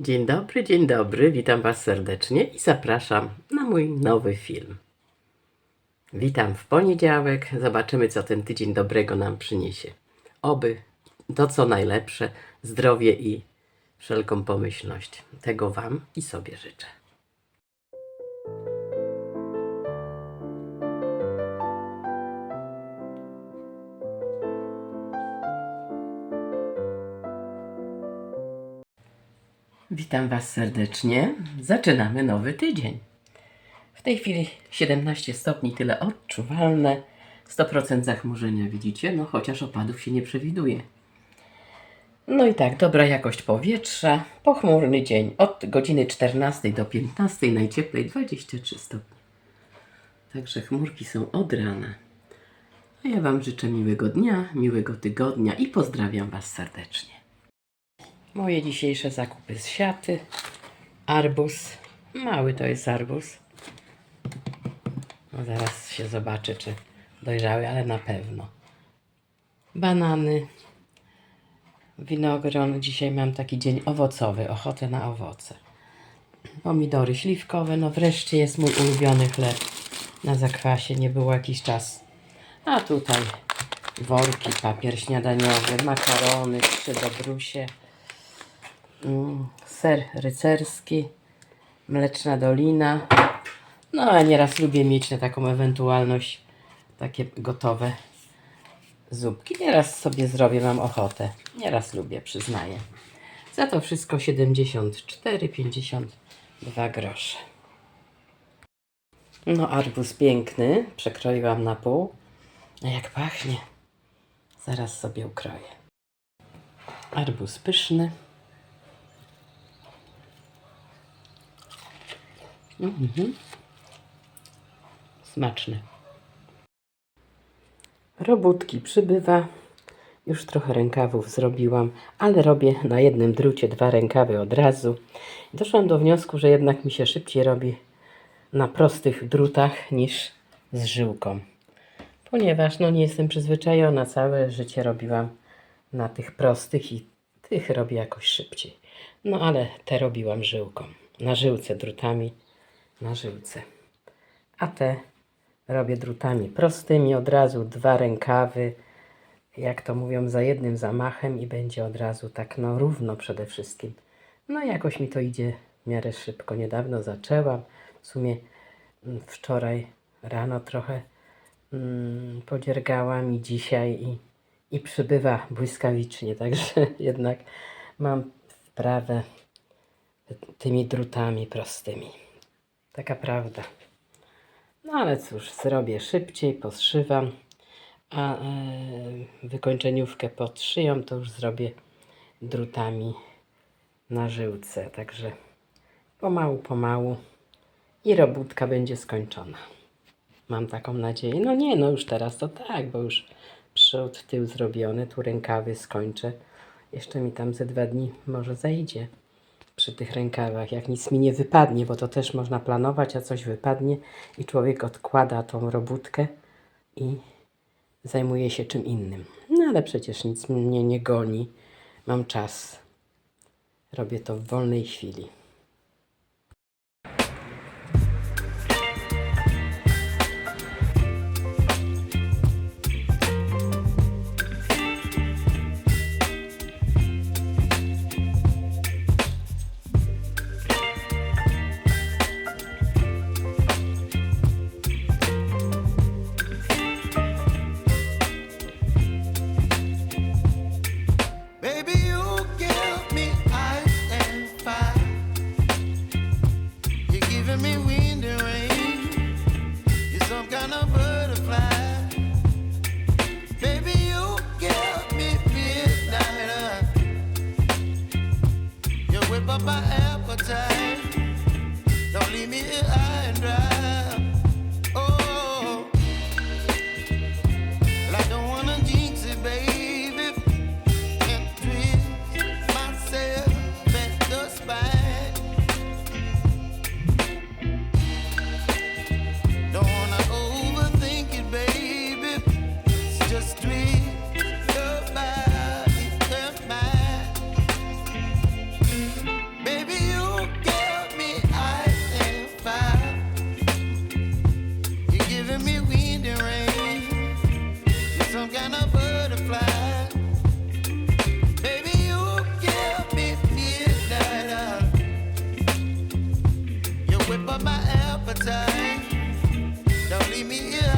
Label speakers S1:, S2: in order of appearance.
S1: Dzień dobry, dzień dobry, witam Was serdecznie i zapraszam na mój nowy film. Witam w poniedziałek, zobaczymy co ten tydzień dobrego nam przyniesie. Oby to co najlepsze, zdrowie i wszelką pomyślność. Tego Wam i sobie życzę. Witam Was serdecznie. Zaczynamy nowy tydzień. W tej chwili 17 stopni, tyle odczuwalne. 100% zachmurzenia widzicie, no chociaż opadów się nie przewiduje. No i tak, dobra jakość powietrza. Pochmurny dzień od godziny 14 do 15, najcieplej 23 stopnie. Także chmurki są od rana. A ja Wam życzę miłego dnia, miłego tygodnia i pozdrawiam Was serdecznie. Moje dzisiejsze zakupy z siaty. Arbus. Mały to jest arbus. No zaraz się zobaczy, czy dojrzały, ale na pewno. Banany. Winogron. Dzisiaj mam taki dzień owocowy, ochotę na owoce. Pomidory śliwkowe. No wreszcie jest mój ulubiony chleb na zakwasie. Nie było jakiś czas. A tutaj worki, papier śniadaniowy, makarony, trzy dobrusie ser rycerski, mleczna dolina. No, a nieraz lubię mieć na taką ewentualność takie gotowe zupki. Nieraz sobie zrobię, mam ochotę. Nieraz lubię, przyznaję. Za to wszystko 74,52 grosze. No, arbuz piękny. Przekroiłam na pół. A jak pachnie. Zaraz sobie ukroję. Arbuz pyszny. Mhm. Smaczny. Robótki przybywa. Już trochę rękawów zrobiłam, ale robię na jednym drucie dwa rękawy od razu. Doszłam do wniosku, że jednak mi się szybciej robi na prostych drutach niż z żyłką. Ponieważ no nie jestem przyzwyczajona, całe życie robiłam na tych prostych i tych robię jakoś szybciej. No ale te robiłam żyłką, na żyłce drutami na żyłce. A te robię drutami prostymi, od razu dwa rękawy, jak to mówią, za jednym zamachem i będzie od razu tak no równo przede wszystkim. No jakoś mi to idzie w miarę szybko. Niedawno zaczęłam, w sumie mm, wczoraj rano trochę mm, podziergałam i dzisiaj i, i przybywa błyskawicznie, także jednak mam wprawę tymi drutami prostymi. Taka prawda. No ale cóż, zrobię szybciej, poszywam, a e, wykończeniówkę pod szyją to już zrobię drutami na żyłce. Także pomału, pomału i robótka będzie skończona. Mam taką nadzieję. No nie, no już teraz to tak, bo już przód, tył zrobiony, tu rękawy skończę. Jeszcze mi tam ze dwa dni może zajdzie przy tych rękawach, jak nic mi nie wypadnie, bo to też można planować, a coś wypadnie i człowiek odkłada tą robótkę i zajmuje się czym innym. No ale przecież nic mnie nie goni, mam czas. Robię to w wolnej chwili.
S2: me here.